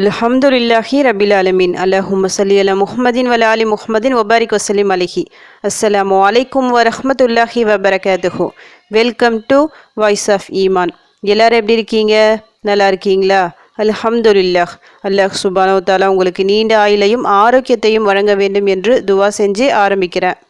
அல்ஹம்துலில்லாஹி ரபில் அலமின் அலஹும் சலி அல முஹமதின் வல அலி முஹமதின் வபாரிக் வசலிம் அலிஹி. அஸ்ஸலாமு அலைக்கும் வரஹ்மத்துல்லாஹி வபரகாத்துஹு. வெல்கம் டு வாய்ஸ் ஆஃப் ஈமான். எல்லாரும் எப்படி இருக்கீங்க? நல்லா இருக்கீங்களா? அல்ஹம்துலில்லாஹ். அல்லாஹ் சுபானோ தாலா உங்களுக்கு நீண்ட ஆயுளையும் ஆரோக்கியத்தையும் வழங்க வேண்டும் என்று துவா செஞ்சு ஆரம்பிக்கிறேன்.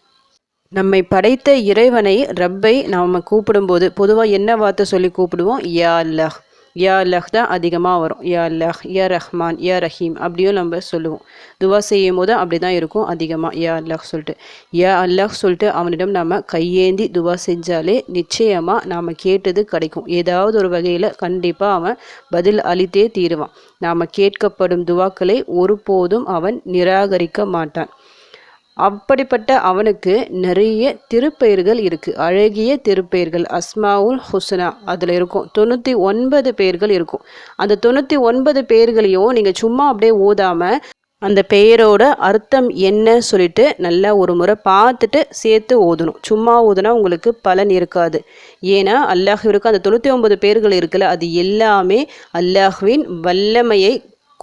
நம்மை படைத்த இறைவனை ரப்பை நாம் கூப்பிடும்போது பொதுவாக என்ன வார்த்தை சொல்லி கூப்பிடுவோம்? யா அல்லாஹ். யா லஹ் தான் அதிகமாக வரும். யா லஹ் யா ரஹ்மான் யா ரஹீம் அப்படியும் நம்ம சொல்லுவோம். துவா செய்யும் போது அப்படி தான் இருக்கும் அதிகமாக யா அல்லாஹ் சொல்லிட்டு. யா அல்லாஹ் சொல்லிட்டு அவனிடம் நம்ம கையேந்தி துவா செஞ்சாலே நிச்சயமாக நாம் கேட்டது கிடைக்கும். ஏதாவது ஒரு வகையில் கண்டிப்பாக அவன் பதில் அளித்தே தீருவான். நாம் கேட்கப்படும் துவாக்களை ஒருபோதும் அவன் நிராகரிக்க மாட்டான். அப்படிப்பட்ட அவனுக்கு நிறைய திருப்பெயர்கள் இருக்குது அழகிய திருப்பெயர்கள் அஸ்மாவுல் ஹுஸ்னா அதில் இருக்கும். தொண்ணூற்றி ஒன்பது பேர்கள் இருக்கும். அந்த தொண்ணூற்றி ஒன்பது பேர்களையும் நீங்கள் சும்மா அப்படியே ஓதாமல் அந்த பெயரோட அர்த்தம் என்ன சொல்லிட்டு நல்லா ஒரு முறை பார்த்துட்டு சேர்த்து ஓதணும். சும்மா ஓதுனா உங்களுக்கு பலன் இருக்காது. ஏன்னா அல்லாஹிற்கு அந்த தொண்ணூற்றி ஒன்பது பேர்கள் இருக்குல்ல அது எல்லாமே அல்லாஹ்வின் வல்லமையை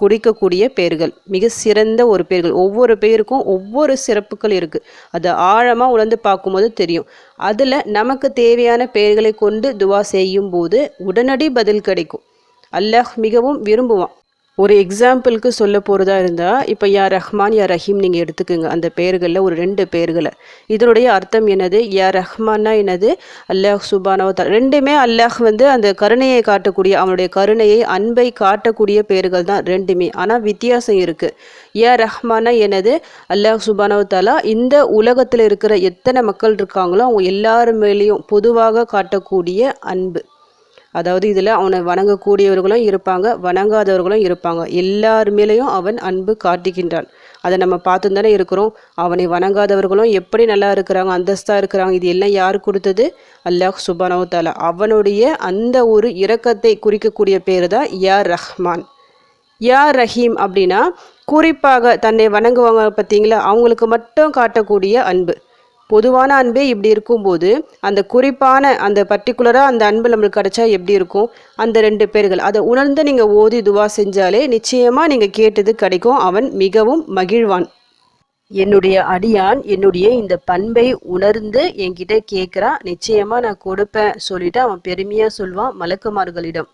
குடிக்கக்கூடிய பெயர்கள் மிக சிறந்த ஒரு பெயர்கள் ஒவ்வொரு பெயருக்கும் ஒவ்வொரு சிறப்புகள் இருக்குது அதை ஆழமாக உணர்ந்து பார்க்கும்போது தெரியும். அதில் நமக்கு தேவையான பெயர்களை கொண்டு துவா செய்யும் போது உடனடி பதில் கிடைக்கும். அல்லாஹ் மிகவும் விரும்புவான். ஒரு எக்ஸாம்பிளுக்கு சொல்ல போகிறதா இருந்தால் இப்போ யா ரஹ்மான் யா ரஹீம் நீங்கள் எடுத்துக்கோங்க. அந்த பெயர்களில் ஒரு ரெண்டு பெயர்களை. இதனுடைய அர்த்தம் என்னது? யா ரஹ்மான்னா என்னது? அல்லாஹ் சுபானவ ரெண்டுமே அல்லாஹ் வந்து அந்த கருணையை காட்டக்கூடிய அவனுடைய கருணையை அன்பை காட்டக்கூடிய பெயர்கள் தான் ரெண்டுமே. ஆனால் வித்தியாசம் இருக்குது யா ரஹ்மானா என்னது? அல்லாஹ் சுபானவ தாலா இந்த உலகத்தில் இருக்கிற எத்தனை மக்கள் இருக்காங்களோ அவங்க எல்லாரு மேலேயும் பொதுவாக காட்டக்கூடிய அன்பு. அதாவது இதில் அவனை வணங்கக்கூடியவர்களும் இருப்பாங்க வணங்காதவர்களும் இருப்பாங்க. எல்லார் மேலேயும் அவன் அன்பு காட்டுகின்றான். அதை நம்ம பார்த்து தானே இருக்கிறோம். அவனை வணங்காதவர்களும் எப்படி நல்லா இருக்கிறாங்க அந்தஸ்தாக இருக்கிறாங்க இது எல்லாம் யார் கொடுத்தது? அல்லாஹ் சுபானோ தாலா அவனுடைய அந்த ஒரு இரக்கத்தை குறிக்கக்கூடிய பேர் தான் யார் ரஹ்மான். யா ரஹீம் அப்படின்னா குறிப்பாக தன்னை வணங்குவாங்க பார்த்தீங்களா? அவங்களுக்கு மட்டும் காட்டக்கூடிய அன்பு. பொதுவான அன்பே இப்படி இருக்கும்போது அந்த குறிப்பான அந்த பர்டிகுலராக அந்த அன்பு நம்மளுக்கு கிடைச்சா எப்படி இருக்கும்? அந்த ரெண்டு பேர்கள். அதை உணர்ந்து நீங்கள் ஓதி துவா செஞ்சாலே நிச்சயமாக நீங்கள் கேட்டது கிடைக்கும். அவன் மிகவும் மகிழ்வான். என்னுடைய அடியான் என்னுடைய இந்த பண்பை உணர்ந்து என்கிட்ட கேட்குறான் நிச்சயமாக நான் கொடுப்பேன் சொல்லிட்டு அவன் பெருமையாக சொல்வான் மலக்குமார்களிடம்.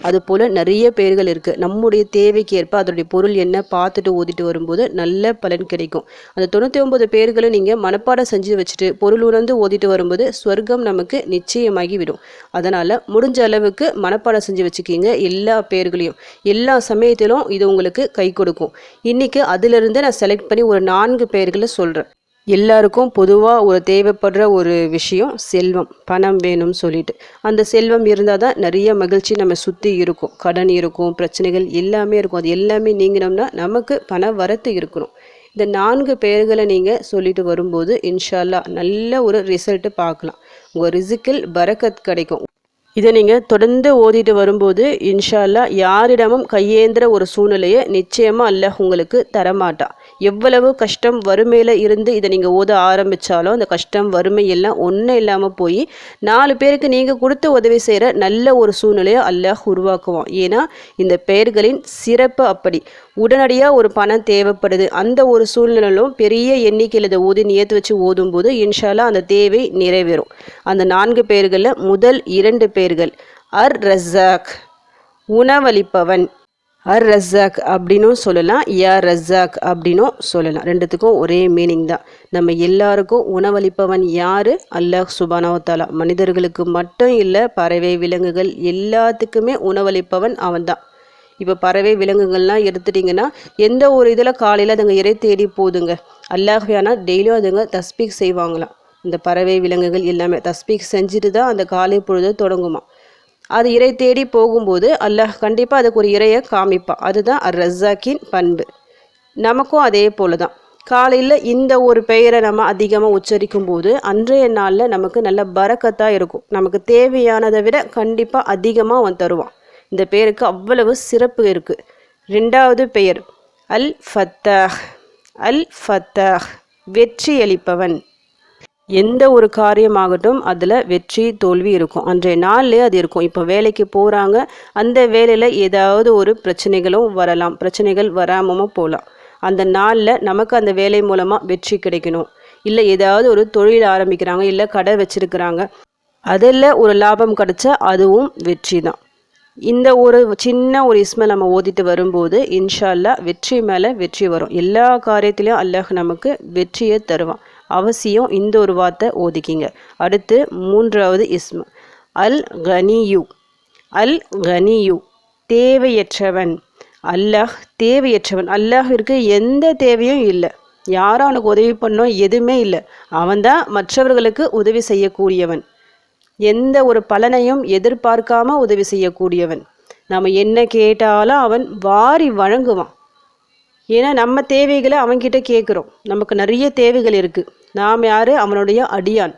அது போல் நிறைய பெயர்கள் இருக்குது நம்முடைய தேவைக்கு ஏற்ப அதனுடைய பொருள் என்ன பார்த்துட்டு ஓதிட்டு வரும்போது நல்ல பலன் கிடைக்கும். அந்த தொண்ணூற்றி ஒன்பது பேர்களை நீங்கள் மனப்பாடம் செஞ்சு வச்சுட்டு பொருள் உணர்ந்து ஓதிட்டு வரும்போது ஸ்வர்க்கம் நமக்கு நிச்சயமாகி விடும் அதனால் முடிஞ்ச அளவுக்கு மனப்பாடம் செஞ்சு வச்சுக்கிங்க எல்லா பேர்களையும். எல்லா சமயத்திலும் இது உங்களுக்கு கை கொடுக்கும். இன்றைக்கி அதிலிருந்து நான் செலக்ட் பண்ணி ஒரு நான்கு பெயர்களை சொல்கிறேன் எல்லாருக்கும் பொதுவாக ஒரு தேவைப்படுற ஒரு விஷயம் செல்வம் பணம் வேணும்னு சொல்லிட்டு. அந்த செல்வம் இருந்தால் தான் நிறைய மகிழ்ச்சி நம்ம சுற்றி இருக்கும். கடன் இருக்கும் பிரச்சனைகள் எல்லாமே இருக்கும். அது எல்லாமே நீங்கினோம்னா நமக்கு பண வரத்து இருக்கணும். இந்த நான்கு பெயர்களை நீங்கள் சொல்லிட்டு வரும்போது இன்ஷால்லா நல்ல ஒரு ரிசல்ட்டு பார்க்கலாம். உங்கள் ரிசிக்கல் பரக்கத் கிடைக்கும். இதை நீங்கள் தொடர்ந்து ஓதிட்டு வரும்போது இன்ஷால்லா யாரிடமும் கையேந்திர ஒரு சூழ்நிலையை நிச்சயமாக அல்லாஹ் உங்களுக்கு தரமாட்டான் எவ்வளவு கஷ்டம் வறுமையில் இருந்து இதை நீங்கள் ஓத ஆரம்பித்தாலும் அந்த கஷ்டம் வறுமை எல்லாம் ஒன்றும் இல்லாமல் போய் நாலு பேருக்கு நீங்கள் கொடுத்து உதவி செய்கிற நல்ல ஒரு சூழ்நிலையை அல்லாஹ் உருவாக்குவான். ஏன்னா இந்த பெயர்களின் சிறப்பு அப்படி. உடனடியாக ஒரு பணம் தேவைப்படுது. அந்த ஒரு சூழ்நிலையிலும் பெரிய எண்ணிக்கையில் இதை ஓதி நியத்து வச்சு ஓதும்போது இன்ஷால்லா அந்த தேவை நிறைவேறும். அந்த நான்கு பேர்களில் முதல் இரண்டு பேர் பேர்கள். அர் ரஸாக் உணவளிப்பவன். அர் ரஸாக் அப்படின்னும் சொல்லலாம். யா ரஸாக் அப்படின்னும் சொல்லலாம். ரெண்டுத்துக்கும் ஒரே மீனிங் தான். நம்ம எல்லாருக்கும் உணவளிப்பவன் யார்? அல்லாஹ் சுபானாவத்தாலா மனிதர்களுக்கு மட்டும் இல்லை பறவை விலங்குகள் எல்லாத்துக்குமே உணவளிப்பவன் அவன் தான். இப்போ பறவை விலங்குகள்லாம் எடுத்துட்டிங்கன்னா எந்த ஒரு இதில் காலையில் அதுங்க இறை தேடி போதுங்க. ஆனால் டெய்லியும் அதுங்க தஸ்பீக் செய்வாங்களாம். இந்த பறவை விலங்குகள் எல்லாமே தஸ்பீக் செஞ்சுட்டு தான் அந்த காலை பொழுது தொடங்குமா. அது இறை தேடி போகும்போது அல்லாஹ் கண்டிப்பாக அதுக்கு ஒரு இறையை காமிப்பான் அதுதான் அர் ரஸாக்கின் பண்பு. நமக்கும் அதே போல தான் காலையில் இந்த ஒரு பெயரை நம்ம அதிகமாக உச்சரிக்கும் போது அன்றைய நாளில் நமக்கு நல்ல பறக்கத்தாக இருக்கும். நமக்கு தேவையானதை விட கண்டிப்பாக அதிகமாக அவன் தருவான். இந்த பெயருக்கு அவ்வளவு சிறப்பு இருக்குது ரெண்டாவது பெயர் அல் ஃபத்தாஹ் அல் ஃபத்தாஹ் வெற்றியளிப்பவன் எந்த ஒரு காரியமாகட்டும் அதில் வெற்றி தோல்வி இருக்கும். அன்றைய நாள்லேயே அது இருக்கும். இப்போ வேலைக்கு போகிறாங்க அந்த வேலையில் ஏதாவது ஒரு பிரச்சனைகளும் வரலாம். பிரச்சனைகள் வராமலும் போகலாம் அந்த நாளில் நமக்கு அந்த வேலை மூலமாக வெற்றி கிடைக்கணும். இல்லை ஏதாவது ஒரு தொழில் ஆரம்பிக்கிறாங்க இல்லை கடை வச்சுருக்கிறாங்க அதில் ஒரு லாபம் கிடச்சா அதுவும் வெற்றி தான். இந்த ஒரு சின்ன ஒரு இஸ்மை நம்ம ஓதிட்டு வரும்போது இன்ஷால்லா வெற்றி மேலே வெற்றி வரும். எல்லா காரியத்திலையும் அல்லாஹ் நமக்கு வெற்றியை தருவான். அவசியம் இந்த ஒரு வார்த்தை ஓதிக்கிங்க. அடுத்து மூன்றாவது இஸ்ம். அல் கனியு. அல் கனியு. தேவையற்றவன். அல்லாஹ் தேவையற்றவன். அல்லாஹிற்கு எந்த தேவையும் இல்லை. யாரும் அவனுக்கு உதவி பண்ணோம் எதுவுமே இல்லை. அவன்தான் மற்றவர்களுக்கு உதவி செய்யக்கூடியவன். எந்த ஒரு பலனையும் எதிர்பார்க்காம உதவி செய்யக்கூடியவன். நம்ம என்ன கேட்டாலும் அவன் வாரி வழங்குவான். ஏன்னா நம்ம தேவைகளை அவன்கிட்ட கேட்குறோம். நமக்கு நிறைய தேவைகள் இருக்குது நாம் யார்? அவனுடைய அடியான்.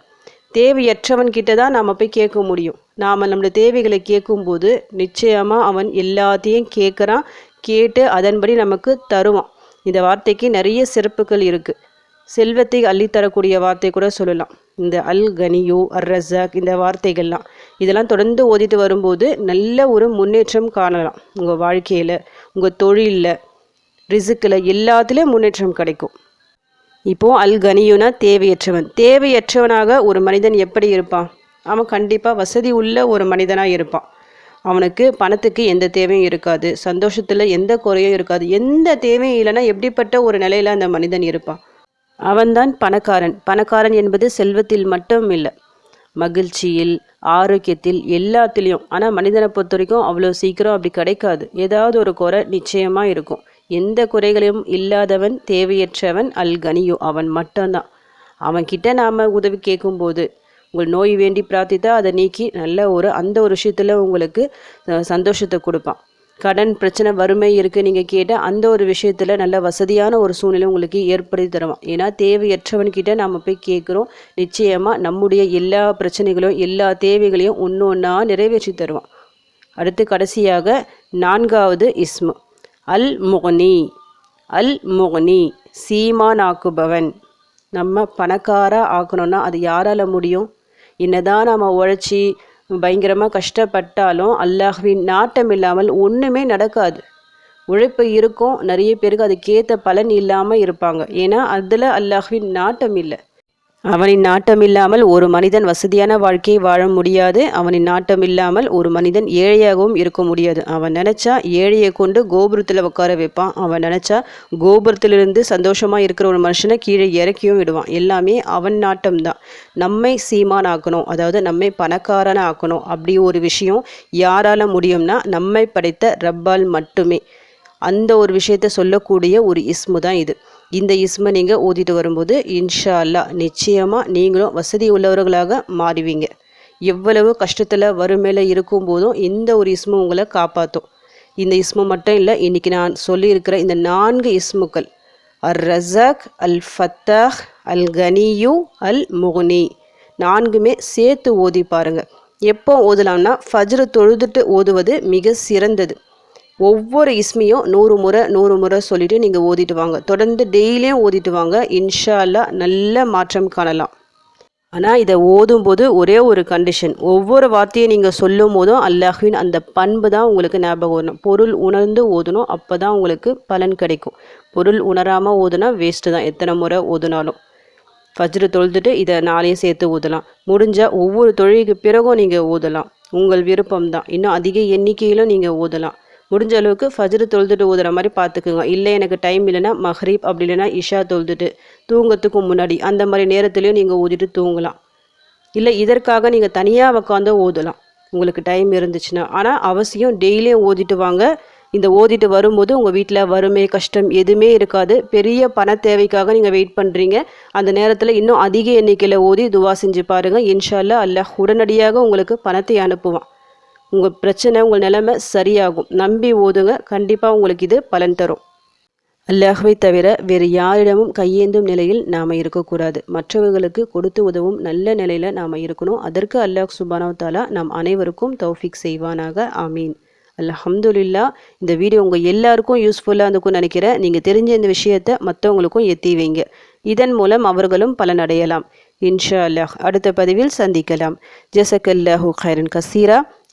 தேவையற்றவன் கிட்ட தான் நாம் போய் கேட்க முடியும். நாம் நம்மளுடைய தேவைகளை கேட்கும்போது நிச்சயமாக அவன் எல்லாத்தையும் கேட்குறான் கேட்டு அதன்படி நமக்கு தருவான். இந்த வார்த்தைக்கு நிறைய சிறப்புகள் இருக்குது செல்வத்தை அள்ளித்தரக்கூடிய வார்த்தை கூட சொல்லலாம். இந்த அல் கனியோ அர் ரஸாக் இந்த வார்த்தைகள்லாம். இதெல்லாம் தொடர்ந்து ஓதிட்டு வரும்போது நல்ல ஒரு முன்னேற்றம் காணலாம். உங்கள் வாழ்க்கையில் உங்கள் தொழிலில் ரிசுக்கில் எல்லாத்துலேயும் முன்னேற்றம் கிடைக்கும். இப்போது அல் கனியுனா தேவையற்றவன். தேவையற்றவனாக ஒரு மனிதன் எப்படி இருப்பான்? அவன் கண்டிப்பாக வசதி உள்ள ஒரு மனிதனாக இருப்பான். அவனுக்கு பணத்துக்கு எந்த தேவையும் இருக்காது. சந்தோஷத்தில் எந்த குறையும் இருக்காது. எந்த தேவையும் இல்லைன்னா எப்படிப்பட்ட ஒரு நிலையில் அந்த மனிதன் இருப்பான்? அவன்தான் பணக்காரன். பணக்காரன் என்பது செல்வத்தில் மட்டும் இல்லை மகிழ்ச்சியில் ஆரோக்கியத்தில் எல்லாத்துலேயும். ஆனால் மனிதனை பொறுத்த வரைக்கும் அவ்வளோ சீக்கிரம் அப்படி கிடைக்காது. ஏதாவது ஒரு குறை நிச்சயமாக இருக்கும். எந்த குறைகளையும் இல்லாதவன் தேவையற்றவன் அல் கனியோ அவன் மட்டும்தான். அவன்கிட்ட நாம் உதவி கேட்கும்போது உங்கள் நோய் வேண்டி பிரார்த்தித்தா அதை நீக்கி நல்ல ஒரு அந்த ஒரு விஷயத்தில் உங்களுக்கு சந்தோஷத்தை கொடுப்பான். கடன் பிரச்சனை வறுமை இருக்குது நீங்கள் கேட்டால் அந்த ஒரு விஷயத்தில் நல்ல வசதியான ஒரு சூழ்நிலை உங்களுக்கு ஏற்படுத்தி தருவான். ஏன்னா தேவையற்றவன்கிட்ட நம்ம போய் கேட்குறோம் நிச்சயமாக நம்முடைய எல்லா பிரச்சனைகளும் எல்லா தேவைகளையும் ஒன்று ஒன்றா நிறைவேற்றி தருவான். அடுத்து கடைசியாக நான்காவது இஸ்மு. அல் முகனி அல் முகனி சீமான் ஆக்குபவன் நம்ம பணக்காராக ஆக்கணும்னா அது யாரால் முடியும்? என்னதான் நம்ம உழைச்சி பயங்கரமாக கஷ்டப்பட்டாலும் அல்லாஹ்வின் நாட்டம் இல்லாமல் ஒன்றுமே நடக்காது. உழைப்பு இருக்கும் நிறைய பேருக்கு அதுக்கேற்ற பலன் இல்லாமல் இருப்பாங்க. ஏன்னா அதில் அல்லாஹ்வின் நாட்டம் இல்லை. அவனின் நாட்டம் இல்லாமல் ஒரு மனிதன் வசதியான வாழ்க்கையை வாழ முடியாது. அவனின் நாட்டம் இல்லாமல் ஒரு மனிதன் ஏழையாகவும் இருக்க முடியாது. அவன் நினச்சா ஏழையை கொண்டு கோபுரத்தில் உட்கார வைப்பான். அவன் நினச்சா கோபுரத்திலிருந்து சந்தோஷமாக இருக்கிற ஒரு மனுஷனை கீழே இறக்கியும் விடுவான். எல்லாமே அவன் நாட்டம் தான் நம்மை சீமான் ஆக்கணும் அதாவது நம்மை பணக்காரன ஆக்கணும் அப்படி ஒரு விஷயம் யாரால முடியும்னா நம்மை படைத்த ரப்பால் மட்டுமே. அந்த ஒரு விஷயத்த சொல்லக்கூடிய ஒரு இஸ்மு தான் இது. இந்த இஸ்மை நீங்கள் ஓதிட்டு வரும்போது இன்ஷா அல்லா நிச்சயமாக நீங்களும் வசதி உள்ளவர்களாக மாறுவீங்க. எவ்வளவு கஷ்டத்தில் வறுமையில் இருக்கும் போதும் இந்த ஒரு இஸ்மு உங்களை காப்பாற்றும் இந்த இஸ்மு மட்டும் இல்லை இன்றைக்கி நான் சொல்லியிருக்கிற இந்த நான்கு இஸ்முக்கள். அர் ரசக் அல் ஃபத்தாஹ் அல் கனியு அல் முகுனி நான்குமே சேர்த்து ஓதி பாருங்கள் எப்போ ஓதலாம்னா ஃபஜ்ரு தொழுதுட்டு ஓதுவது மிக சிறந்தது. ஒவ்வொரு இஸ்மியும் நூறு முறை நூறு முறை சொல்லிவிட்டு நீங்கள் ஓதிட்டு வாங்க. தொடர்ந்து டெய்லியும் ஓதிட்டு வாங்க. இன்ஷா அல்லா நல்ல மாற்றம் காணலாம். ஆனால் இதை ஓதும்போது ஒரே ஒரு கண்டிஷன் ஒவ்வொரு வார்த்தையை நீங்கள் சொல்லும் போதும் அல்லாஹின் அந்த பண்பு தான் உங்களுக்கு ஞாபகம் வரணும். பொருள் உணர்ந்து ஓதணும் அப்போ தான் உங்களுக்கு பலன் கிடைக்கும். பொருள் உணராமல் ஓதுனா வேஸ்ட்டு தான். எத்தனை முறை ஓதுனாலும். ஃபஜ்ரு தொழுதுட்டு இதை நாளையும் சேர்த்து ஊதலாம் முடிஞ்சால் ஒவ்வொரு தொழிலுக்கு பிறகும் நீங்கள் ஊதலாம் உங்கள் விருப்பம் தான் இன்னும் அதிக எண்ணிக்கையிலும் நீங்கள் ஊதலாம் முடிஞ்ச அளவுக்கு ஃபஜ்ரு தொழுதுட்டு ஊதுற மாதிரி பார்த்துக்குங்க இல்லை எனக்கு டைம் இல்லைன்னா மஹ்ரீப் அப்படி இல்லைன்னா இஷா தொழுதுட்டு தூங்கத்துக்கு முன்னாடி அந்த மாதிரி நேரத்துலையும் நீங்கள் ஊதிட்டு தூங்கலாம். இல்லை இதற்காக நீங்கள் தனியாக உட்காந்து ஓதலாம் உங்களுக்கு டைம் இருந்துச்சுன்னா. ஆனால் அவசியம் டெய்லியும் ஓதிட்டு வாங்க. இந்த ஓதிட்டு வரும்போது உங்கள் வீட்டில் வறுமை கஷ்டம் எதுவுமே இருக்காது. பெரிய பண தேவைக்காக நீங்கள் வெயிட் பண்ணுறீங்க அந்த நேரத்தில் இன்னும் அதிக எண்ணிக்கையில் ஓதி துவா செஞ்சு பாருங்கள் இன்ஷால்லா அல்லாஹ் உடனடியாக உங்களுக்கு பணத்தை அனுப்புவான். உங்கள் பிரச்சனை உங்கள் நிலைமை சரியாகும். நம்பி ஓதுங்க. கண்டிப்பாக உங்களுக்கு இது பலன் தரும். அல்லாஹ்வை தவிர வேறு யாரிடமும் கையேந்தும் நிலையில் நாம் இருக்கக்கூடாது. மற்றவர்களுக்கு கொடுத்து உதவும் நல்ல நிலையில் நாம் இருக்கணும். அதற்கு அல்லாஹ் சுபானவ் தாலா நாம் அனைவருக்கும் தௌஃபிக் செய்வானாக. ஆமீன். அல்ஹம்துலில்லா இந்த வீடியோ உங்கள் எல்லாருக்கும் யூஸ்ஃபுல்லாக இருந்துக்கும்னு நினைக்கிறேன். நீங்கள் தெரிஞ்ச இந்த விஷயத்தை மற்றவங்களுக்கும் எத்தி வைங்க. இதன் மூலம் அவர்களும் பலனடையலாம் இன்ஷா அல்லாஹ். அடுத்த பதிவில் சந்திக்கலாம். ஜசக்கல்லாஹு ஹைரன் கசீரா.